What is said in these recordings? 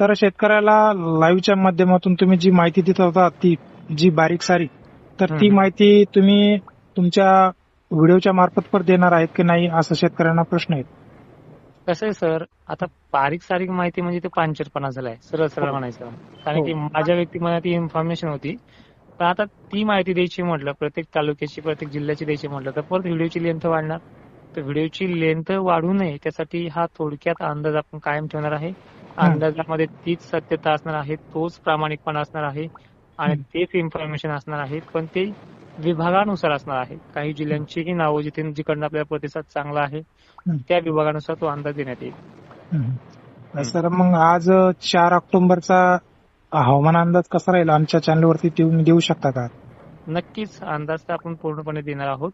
तर शेतकऱ्याला लाईव्हच्या माध्यमातून तुम्ही जी माहिती देत होता ती जी बारीक सारीक तर ती. माहिती तुम्ही तुमच्या व्हिडिओच्या मार्फत पण देणार आहेत की नाही असं शेतकऱ्यांना प्रश्न आहे कसं आहे सर आता बारीक सारीक माहिती म्हणजे ते पांचरपणा झालाय सरळ सरळ हो. म्हणायचं कारण हो. की माझ्या व्यक्तिमत्वात ती इन्फॉर्मेशन होती पण आता ती माहिती द्यायची म्हटलं प्रत्येक तालुक्याची प्रत्येक जिल्ह्याची द्यायची म्हटलं तर परत व्हिडिओची लेंथ वाढणार तर व्हिडिओची लेंथ वाढू नये त्यासाठी हा थोडक्यात अंदाज आपण कायम ठेवणार आहे अंदाजामध्ये तीच सत्यता असणार आहे तोच प्रामाणिकपणा असणार आहे आणि. तेच इन्फॉर्मेशन असणार आहे पण ते विभागानुसार असणार आहे. काही जिल्ह्यांचीही नावं जिथे जिकडनं आपल्याला प्रतिसाद चांगला आहे. त्या विभागानुसार तो अंदाज देण्यात येईल. सर मग आज चार ऑक्टोबरचा हवामान अंदाज कसा राहील? आमच्या चॅनलवरती तुम्ही देऊ शकता का? नक्कीच अंदाज तर आपण पूर्णपणे देणार आहोत.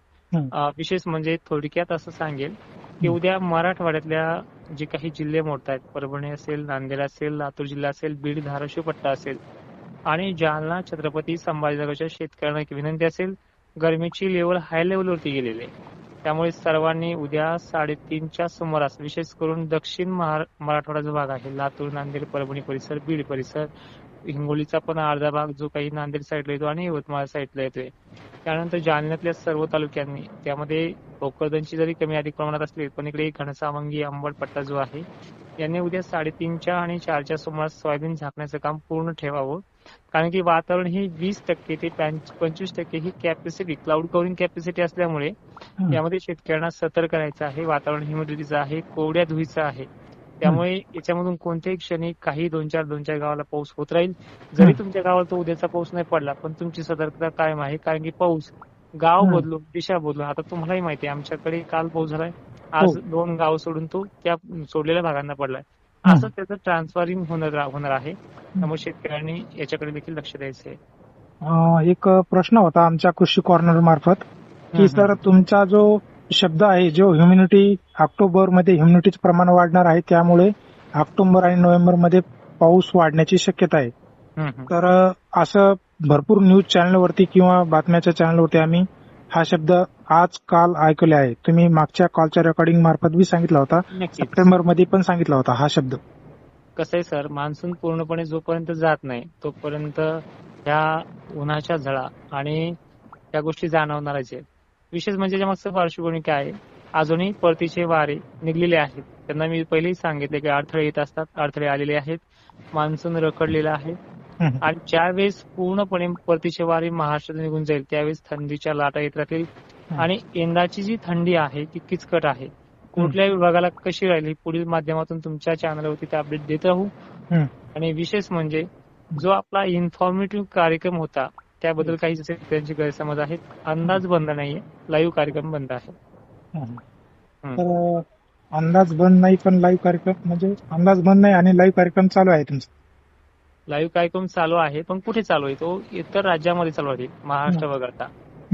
विशेष म्हणजे थोडक्यात असं सांगेल की उद्या मराठवाड्यातल्या जे काही जिल्हे मोडत आहेत परभणी असेल नांदेड असेल लातूर जिल्हा असेल बीड धाराशिव पट्टा असेल आणि जालना छत्रपती संभाजीनगरच्या शेतकऱ्यांना एक विनंती असेल गरमीची लेवल हाय लेवलवरती गेलेली आहे. त्यामुळे सर्वांनी उद्या साडेतीनच्या सुमारास विशेष करून दक्षिण मराठवाडा जो भाग आहे लातूर नांदेड परभणी परिसर बीड परिसर. हिंगोलीचा पण अर्धा भाग जो काही नांदेड साईडला येतो आणि यवतमाळ साईडला येतोय. त्यानंतर जालन्यातल्या सर्व तालुक्यांनी त्यामध्ये भोकरदनची जरी कमी अधिक प्रमाणात असली पण इकडे घनसावंगी अंबड पट्टा जो आहे यांनी उद्या साडेतीनच्या आणि चारच्या सुमारास सोयाबीन झाकण्याचं काम पूर्ण ठेवावं. कारण की वातावरण ही वीस टक्के ते पंच- पंचवीस टक्के ही कॅपॅसिटी क्लाउड कव्हरिंग कॅपॅसिटी असल्यामुळे. यामध्ये शेतकऱ्यांना सतर्क राहायचं आहे वातावरण ह्युमिडिटीचं आहे कोरड्या धुळीचं आहे त्यामुळे याच्यामधून कोणत्याही क्षणी काही दोन चार दोन चार गावाला पाऊस होत राहील जरी. तुमच्या गावाला तो उद्याचा पाऊस नाही पडला पण तुमची सतर्कता कायम आहे कारण की पाऊस गाव. बदलून दिशा बदलून आता तुम्हालाही माहिती आहे आमच्याकडे काल पाऊस झालाय आज हो. दोन गाव सोडून तो त्या सोडलेल्या भागांना पडलाय. असं त्याचं ट्रान्सफरिंग होणार होणार आहे त्यामुळे शेतकऱ्यांनी याच्याकडे देखील लक्ष द्यायचं आहे एक प्रश्न होता आमच्या कृषी कॉर्नर मार्फत की. सर तुमचा जो शब्द आहे जो ह्युमिनिटी ऑक्टोबरमध्ये ह्युमिनिटीचं प्रमाण वाढणार आहे त्यामुळे ऑक्टोबर आणि नोव्हेंबरमध्ये पाऊस वाढण्याची शक्यता आहे. तर असं भरपूर न्यूज चॅनलवरती किंवा बातम्याच्या चॅनलवरती आम्ही हा शब्द आज काल ऐकले आहे. तुम्ही मागच्या कॉलच्या रेकॉर्डिंग मार्फत बी सांगितला होता. सप्टेंबरमध्ये पण सांगितला होता हा शब्द. कसं आहे सर? मान्सून पूर्णपणे जोपर्यंत जात नाही तोपर्यंत ह्या उन्हाच्या झळा आणि त्या गोष्टी जाणवणारच आहेत. विशेष म्हणजे मागचं पार्श्वभूमी काय आहे अजूनही परतीचे वारे निघलेले आहेत. त्यांना मी पहिलेही सांगितले की अडथळे येत असतात अडथळे आलेले आहेत मान्सून रखडलेला आहे. आणि ज्यावेळेस पूर्णपणे परतीचे वारे महाराष्ट्रात निघून जाईल त्यावेळेस थंडीच्या लाटा येत राहतील. आणि यंदाची जी थंडी आहे ती किचकट आहे. कुठल्या विभागाला कशी राहील ही पुढील माध्यमातून तुमच्या चॅनलवरती ते अपडेट देत राहू. आणि विशेष म्हणजे जो आपला इन्फॉर्मेटिव्ह कार्यक्रम होता त्याबद्दल काही त्यांचे गैरसमज आहेत. अंदाज बंद नाहीये. लाईव्ह कार्यक्रम बंद आहे. अंदाज बंद नाही पण लाईव्ह कार्यक्रम म्हणजे अंदाज बंद नाही आणि लाईव्ह कार्यक्रम चालू आहे तुमचा. लाईव्ह कार्यक्रम चालू आहे पण कुठे चालू आहे? तो इतर राज्यामध्ये चालू आहे महाराष्ट्र वगळता.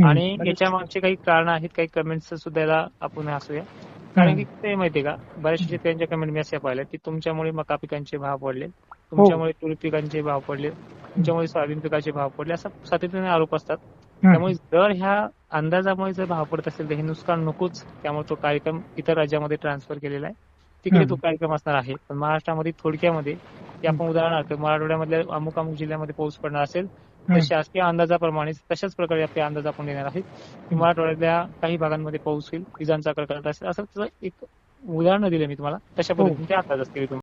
आणि याच्या मागचे काही कारण आहेत काही कमेंट्स सुद्धा आपण हसूया कारण की ते माहितीये का बऱ्याचशा शेतकऱ्यांच्या कमेंट मी अशा पाहिल्या की तुमच्यामुळे मका पिकांचे भाव पडले तुमच्यामुळे तूर पिकांचे भाव पडले तुमच्यामुळे सोयाबीन पिकाचे भाव पडले असा सातत्याने आरोप असतात. त्यामुळे जर ह्या अंदाजामुळे जर भाव पडत असेल तर हे नुकसान नकोच. त्यामुळे तो कार्यक्रम इतर राज्यामध्ये ट्रान्सफर केलेला आहे. तिकडे तो. कार्यक्रम असणार आहे. पण महाराष्ट्रामध्ये थोडक्यामध्ये की आपण उदाहरणार्थ मराठवाड्यामधल्या अमुक अमुक जिल्ह्यामध्ये पाऊस पडणार असेल तर. शासकीय अंदाजाप्रमाणे तशाच प्रकारे आपले अंदाज आपण देणार आहेत की मराठवाड्यातल्या काही भागांमध्ये पाऊस होईल विजांचा कडकडाट असेल असं एक उदाहरण दिले मी तुम्हाला तशा हो. पद्धतीने ते अंदाज असतील